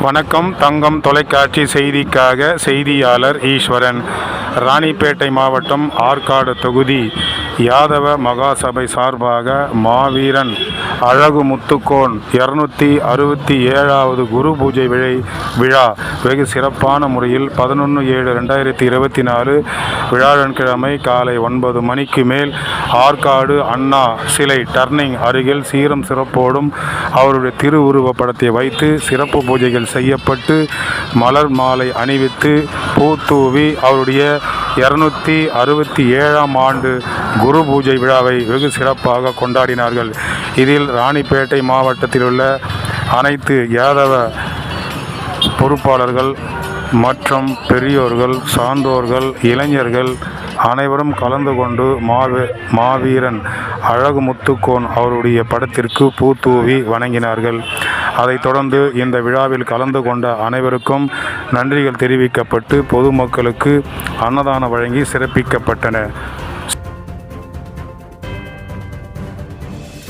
வணக்கம். தங்கம் தொலைக்காட்சி செய்திக்காக செய்தியாளர் ஈஸ்வரன். ராணிப்பேட்டை மாவட்டம் ஆற்காடு தொகுதி. யாதவ மகாசபை சார்பாக மாவீரன் அழகு முத்துக்கோன் இரநூத்தி அறுபத்தி ஏழாவது குரு பூஜை விழை விழா. வெகு சிறப்பான முறையில் பதினொன்று ஏழு ரெண்டாயிரத்தி இருபத்தி நாலு விழாழன்கிழமை காலை ஒன்பது மணிக்கு மேல் ஆற்காடு அண்ணா சிலை டர்னிங் அருகில் சீரம் சிறப்போடும் அவருடைய திருவுருவப்படத்தை வைத்து சிறப்பு பூஜைகள் செய்யப்பட்டு மலர் மாலை அணிவித்து பூத்தூவி அவருடைய இருநூத்தி அறுபத்தி ஏழாம் ஆண்டு குரு பூஜை விழாவை வெகு சிறப்பாக கொண்டாடினார்கள். இதில் ராணிப்பேட்டை மாவட்டத்தில் உள்ள அனைத்து யாதவ பொறுப்பாளர்கள் மற்றும் பெரியோர்கள் சான்றோர்கள் இளைஞர்கள் அனைவரும் கலந்து கொண்டு மாவீ மாவீரன் அழகு முத்துக்கோன் அவருடைய படத்திற்கு பூத்தூவி வணங்கினார்கள். அதைத் தொடர்ந்து இந்த விழாவில் கலந்து கொண்ட அனைவருக்கும் நன்றிகள் தெரிவிக்கப்பட்டு பொதுமக்களுக்கு அன்னதானம் வழங்கி சிறப்பிக்கப்பட்டன.